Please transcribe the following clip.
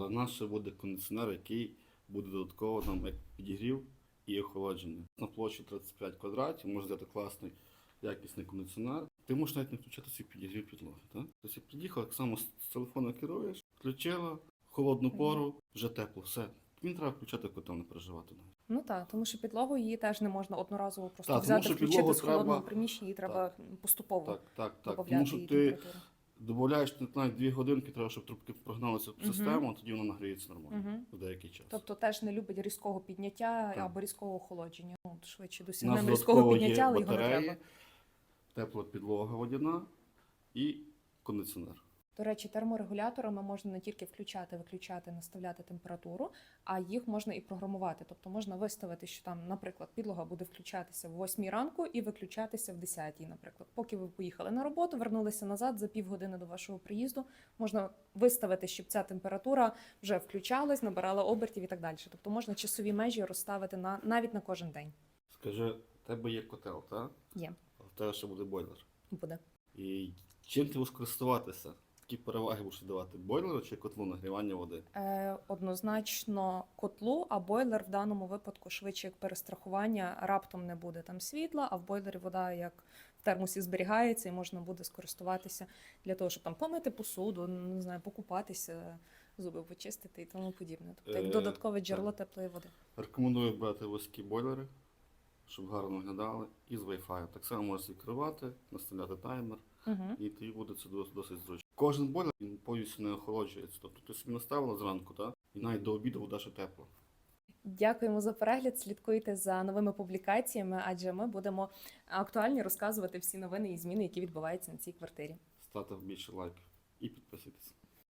Але в нас ще буде кондиціонер, який буде додатково нам як підігрів і охолодження. На площі 35 квадратів можна взяти класний якісний кондиціонер. Ти можеш навіть не включати свій підігрів підлоги. Так? Тобто під'їхав, так само з телефона керуєш, включила, холодну пору, вже тепло, все. Він треба включати котел, не переживати навіть. Ну так, тому що підлогу її теж не можна одноразово просто Так, тому взяти, що включити з холодного треба- приміщення, її треба поступово Так, так, так. Тому що ти додаєш не дві годинки, треба, щоб трубки прогналися в систему, uh -huh. тоді вона нагріється нормально Мгм. в деякий час. Тобто теж не любить різкого підняття Так. або різкого охолодження. Ну, швидше досі не досягнемо різкого підняття, але його не треба. тепла підлога водяна і кондиціонер. До речі, терморегуляторами можна не тільки включати, виключати, наставляти температуру, а їх можна і програмувати. Тобто можна виставити, що там, наприклад, підлога буде включатися в 8 ранку і виключатися в 10, наприклад. Поки ви поїхали на роботу, вернулися назад за півгодини до вашого приїзду. Можна виставити, щоб ця температура вже включалась, набирала обертів і так далі. Тобто можна часові межі розставити на навіть на кожен день. Скажи, в тебе є котел, так? Є А в тебе ще буде бойлер. буде. І чим ти будеш користуватися? Які переваги будеш давати? Бойлеру чи котлу нагрівання води? Е, однозначно котлу, а бойлер в даному випадку швидше як перестрахування раптом не буде там світла, а в бойлері вода як в термосі зберігається і можна буде скористуватися для того, щоб там помити посуду, не знаю, покупатися, зуби почистити і тому подібне. Тобто як Е, додаткове джерело так. теплої води. Рекомендую брати вузькі бойлери, щоб гарно виглядали, і з Wi-Fi. Так само можеш керувати, наставляти таймер, Угу. і тобі буде це досить зручно. Кожен бойлер він повністю не охолоджується. Тобто ти собі наставила зранку, так? і навіть до обіду вода ще тепла. Дякуємо за перегляд. Слідкуйте за новими публікаціями, адже ми будемо актуальні розказувати всі новини і зміни, які відбуваються на цій квартирі. Ставте більше лайків і підписуйтесь.